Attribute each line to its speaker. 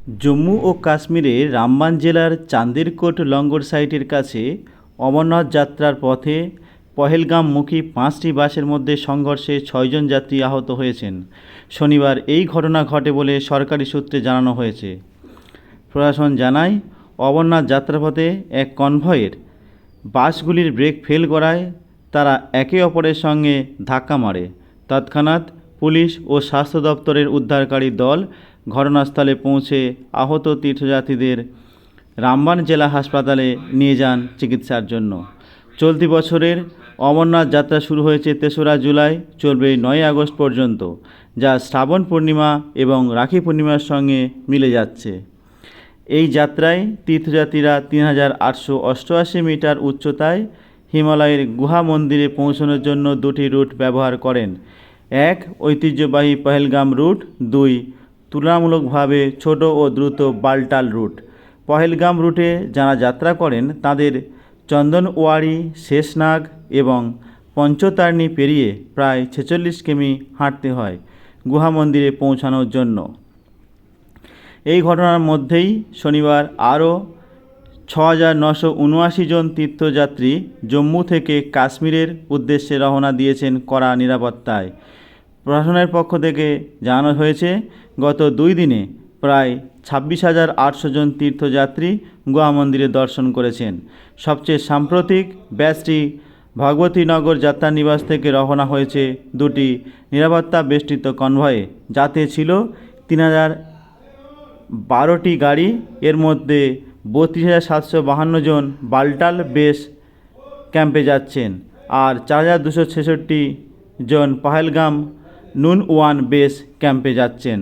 Speaker 1: জম্মু ও কাশ্মীরের রামবান জেলার চান্দিরকোট লঙ্গর সাইটের কাছে অমরনাথ যাত্রার পথে পহেলগামমুখী পাঁচটি বাসের মধ্যে সংঘর্ষে ছয়জন যাত্রী আহত হয়েছেন। শনিবার এই ঘটনা ঘটে বলে সরকারি সূত্রে জানানো হয়েছে। প্রশাসন জানায়, অমরনাথ যাত্রাপথে এক কনভয়ের বাসগুলির ব্রেক ফেল করায় তারা একে অপরের সঙ্গে ধাক্কা মারে। তৎক্ষণাৎ পুলিশ ও স্বাস্থ্য দপ্তরের উদ্ধারকারী দল ঘটনাস্থলে পৌঁছে আহত তীর্থযাত্রীদের রামবান জেলা হাসপাতালে নিয়ে যান চিকিৎসার জন্য। চলতি বছরের অমরনাথ যাত্রা শুরু হয়েছে তেসরা জুলাই, চলবে নয় আগস্ট পর্যন্ত, যা শ্রাবণ পূর্ণিমা এবং রাখি পূর্ণিমার সঙ্গে মিলে যাচ্ছে। এই যাত্রায় তীর্থযাত্রীরা তিন হাজার আটশো অষ্টআশি মিটার উচ্চতায় হিমালয়ের গুহা মন্দিরে পৌঁছানোর জন্য দুটি রুট ব্যবহার করেন। এক, ঐতিহ্যবাহী পহেলগাম রুট। দুই তুলনামূলকভাবে ছোট ও দ্রুত বালটাল রুট। পহেলগাম রুটে যারা যাত্রা করেন, তাদের চন্দনওয়ারি শেষনাগ এবং পঞ্চতারণী পেরিয়ে প্রায় ছেচল্লিশ কিমি হাঁটতে হয় গুহা মন্দিরে পৌঁছানোর জন্য। এই ঘটনার মধ্যেই শনিবার আরও ছ হাজার নশো উনআশি জন তীর্থযাত্রী জম্মু থেকে কাশ্মীরের উদ্দেশ্যে রওনা দিয়েছেন কড়া নিরাপত্তায়। প্রশাসনের পক্ষ থেকে জানানো হয়েছে, গত দুই দিনে প্রায় ছাব্বিশ হাজার আটশো জন তীর্থযাত্রী গোয়া মন্দিরে দর্শন করেছেন। সবচেয়ে সাম্প্রতিক ব্যাচটি ভগবতীনগর যাত্রা নিবাস থেকে রওনা হয়েছে। দুটি নিরাপত্তা বেষ্টিত কনভয়ে যাতে ছিল তিন হাজার বারোটি গাড়ি। এর মধ্যে বত্রিশ হাজার সাতশো বাহান্ন জন বালটাল বেস ক্যাম্পে যাচ্ছেন আর চার হাজার দুশো ছেষট্টি জন পাহেলগাম নুন ওয়ান বেস ক্যাম্পে যাচ্ছেন।